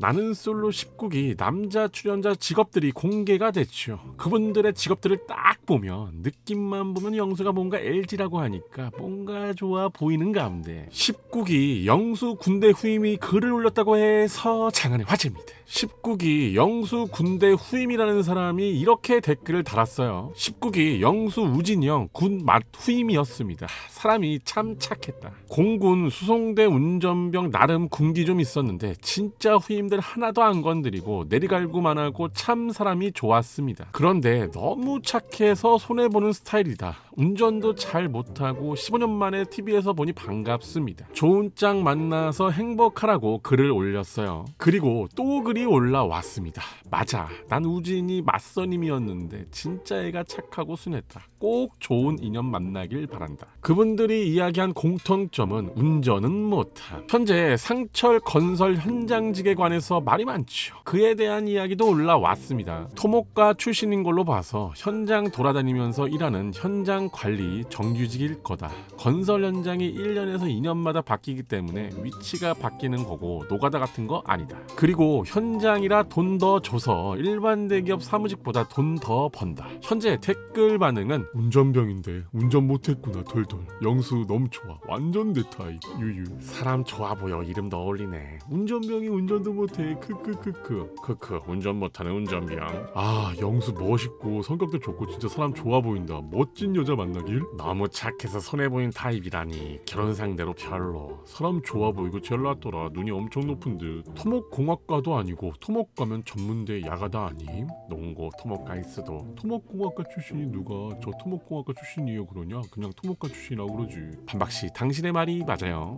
나는 솔로 19기 남자 출연자 직업들이 공개가 됐죠. 그분들의 직업들을 딱 보면 느낌만 보면 영수가 뭔가 LG라고 하니까 뭔가 좋아 보이는 가운데 19기 영수 군대 후임이 글을 올렸다고 해서 장안의 화제입니다. 19기 영수 군대 후임이라는 사람이 이렇게 댓글을 달았어요. 19기 영수 우진영 군 맛 후임이었습니다. 사람이 참 착했다. 공군 수송대 운전병 나름 군기 좀 있었는데 진짜 후임 들 하나도 안 건드리고 내리갈구만 하고 참 사람이 좋았습니다. 그런데 너무 착해서 손해보는 스타일이다. 운전도 잘 못하고 15년 만에 TV에서 보니 반갑습니다. 좋은 짝 만나서 행복하라고 글을 올렸어요. 그리고 또 글이 올라왔습니다. 맞아. 난 우진이 맞선임이었는데 진짜 애가 착하고 순했다. 꼭 좋은 인연 만나길 바란다. 그분들이 이야기한 공통점은 운전은 못함. 현재 상철 건설 현장직에 관해 서 말이 많죠. 그에 대한 이야기도 올라왔습니다. 토목가 출신인 걸로 봐서 현장 돌아다니면서 일하는 현장 관리 정규직일 거다. 건설 현장이 1년에서 2년마다 바뀌기 때문에 위치가 바뀌는 거고 노가다 같은 거 아니다. 그리고 현장이라 돈 더 줘서 일반 대기업 사무직보다 돈 더 번다. 현재 댓글 반응은 운전병인데 운전 못했구나 덜덜. 영수 너무 좋아. 완전 내 타입. 유유. 사람 좋아 보여. 이름도 어울리네. 운전병이 운전도 못 해. 크크크크. 크크. 운전 못하는 운전병. 아 영수 멋있고 성격도 좋고 진짜 사람 좋아 보인다. 멋진 여자 만나길. 너무 착해서 손해 보인 타입이라니. 결혼 상대로 별로. 사람 좋아 보이고 젤라또라. 눈이 엄청 높은 듯. 토목공학과도 아니고 토목과면 전문대 야가다 아님? 농고 토목과 있어도 토목공학과 출신이 누가 저 토목공학과 출신이에요 그러냐? 그냥 토목과 출신이라고 그러지. 반박씨 당신의 말이 맞아요.